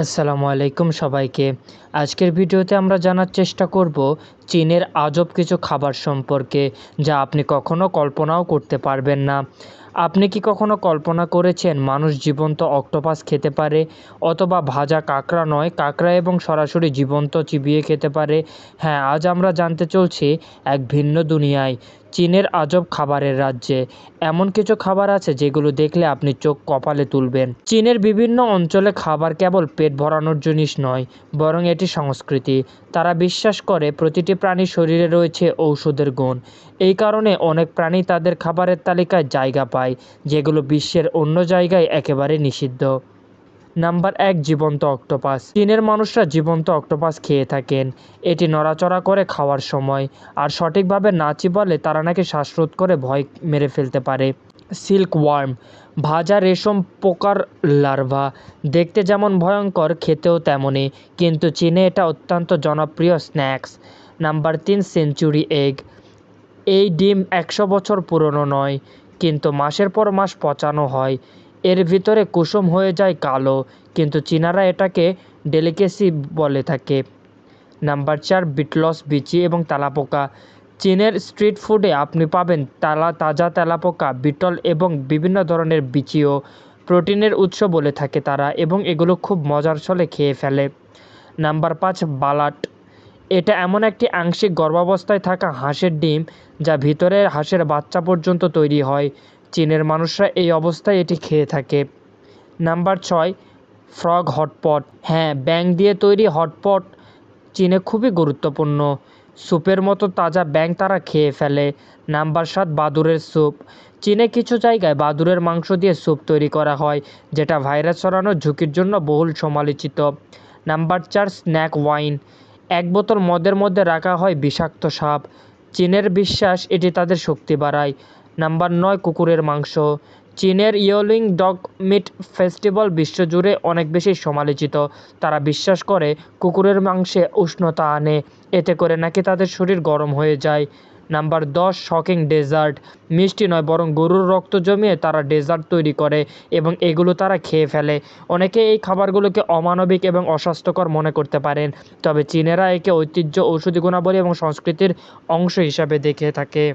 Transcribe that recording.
আসসালামু আলাইকুম সবাইকে। আজকের ভিডিওতে আমরা জানার চেষ্টা করব চীনের আজব কিছু খাবার সম্পর্কে, যা আপনি কখনো কল্পনাও করতে পারবেন না। আপনি কি কখনো কল্পনা করেছেন মানুষ জীবন্ত অক্টোপাস খেতে পারে, অথবা ভাজা কাঁকড়া নয়, কাঁকড়া এবং সরাসরি জীবন্ত চিবিয়ে খেতে পারে? হ্যাঁ আজ আমরা জানতে চলছি এক ভিন্ন দুনিয়ায়। চীনের আজব খাবারের রাজ্যে। এমন কিছু খাবার আছে যেগুলো দেখলে আপনি চোখ কপালে তুলবেন। চীনের বিভিন্ন অঞ্চলে খাবার কেবল পেট ভরানোর জিনিস নয়, বরং এটি সংস্কৃতি। তারা বিশ্বাস করে প্রতিটি প্রাণীর শরীরে রয়েছে ঔষধের গুণ। এই কারণে অনেক প্রাণী তাদের খাবারের তালিকায় জায়গা পায়, যেগুলো বিশ্বের অন্য জায়গায় একেবারে নিষিদ্ধ। নাম্বার এক জীবন্ত অক্টোপাস। চীনের মানুষরা জীবন্ত অক্টোপাস খেয়ে থাকেন। এটি নড়াচড়া করে খাওয়ার সময়। আর সঠিকভাবে না চিবালে তারা নাকি শ্বাসরোধ করে ভয় মেরে ফেলতে পারে। সিল্ক ওয়ার্ম, ভাজা রেশম পোকার লার্ভা। দেখতে যেমন ভয়ঙ্কর, খেতেও তেমনই। কিন্তু চীনে এটা অত্যন্ত জনপ্রিয় স্ন্যাক্স। নাম্বার তিন, সেঞ্চুরি এগ। এই ডিম একশো বছর পুরনো নয়, কিন্তু মাসের পর মাস পচানো হয়। এর ভিতরে কুসুম হয়ে যায় কালো, কিন্তু চীনারা এটাকে ডেলিকেসি বলে থাকে। নাম্বার চার বিটলস বিচি এবং তেলাপোকা। চীনের স্ট্রিট ফুডে আপনি পাবেন তালা, তাজা তেলাপোকা, বিটল এবং বিভিন্ন ধরনের বিচিও। প্রোটিনের উৎস বলে থাকে তারা এবং এগুলো খুব মজার ছলে খেয়ে ফেলে। নাম্বার পাঁচ, বালাট। এটা এমন একটি আংশিক গর্ভাবস্থায় থাকা হাঁসের ডিম যা ভিতরে হাঁসের বাচ্চা পর্যন্ত তৈরি হয়। চীনের মানুষরা এই অবস্থায় এটি খেয়ে থাকে। নাম্বার ছয়, ফ্রগ হটপট। হ্যাঁ ব্যাং দিয়ে তৈরি হটপট চীনে খুবই গুরুত্বপূর্ণ। স্যুপের মতো তাজা ব্যাং তারা খেয়ে ফেলে। নাম্বার সাত, বাদুরের স্যুপ। চীনে কিছু জায়গায় বাদুরের মাংস দিয়ে স্যুপ তৈরি করা হয়, যেটা ভাইরাস ছড়ানোর ঝুঁকির জন্য বহুল সমালোচিত। নাম্বার চার, স্ন্যাক ওয়াইন। এক বোতল মদের মধ্যে রাখা হয় বিষাক্ত সাপ। চীনের বিশ্বাস এটি তাদের শক্তি বাড়ায়। নাম্বার নয়, কুকুরের মাংস। চীনের ইয়োলিং ডগ মিট ফেস্টিভ্যাল বিশ্বজুড়ে অনেক বেশি সমালোচিত। তারা বিশ্বাস করে, কুকুরের মাংসে উষ্ণতা আনে। এতে করে নাকি তাদের শরীর গরম হয়ে যায়। নাম্বার দশ, শকিং ডেজার্ট। মিষ্টি নয়, বরং গরুর রক্ত জমিয়ে তারা ডেজার্ট তৈরি করে এবং এগুলো তারা খেয়ে ফেলে। অনেকে এই খাবারগুলোকে অমানবিক এবং অস্বাস্থ্যকর মনে করতে পারেন, তবে চীনেরা একে ঐতিহ্য, ঔষধি গুণাবলী এবং সংস্কৃতির অংশ হিসাবে দেখে থাকে।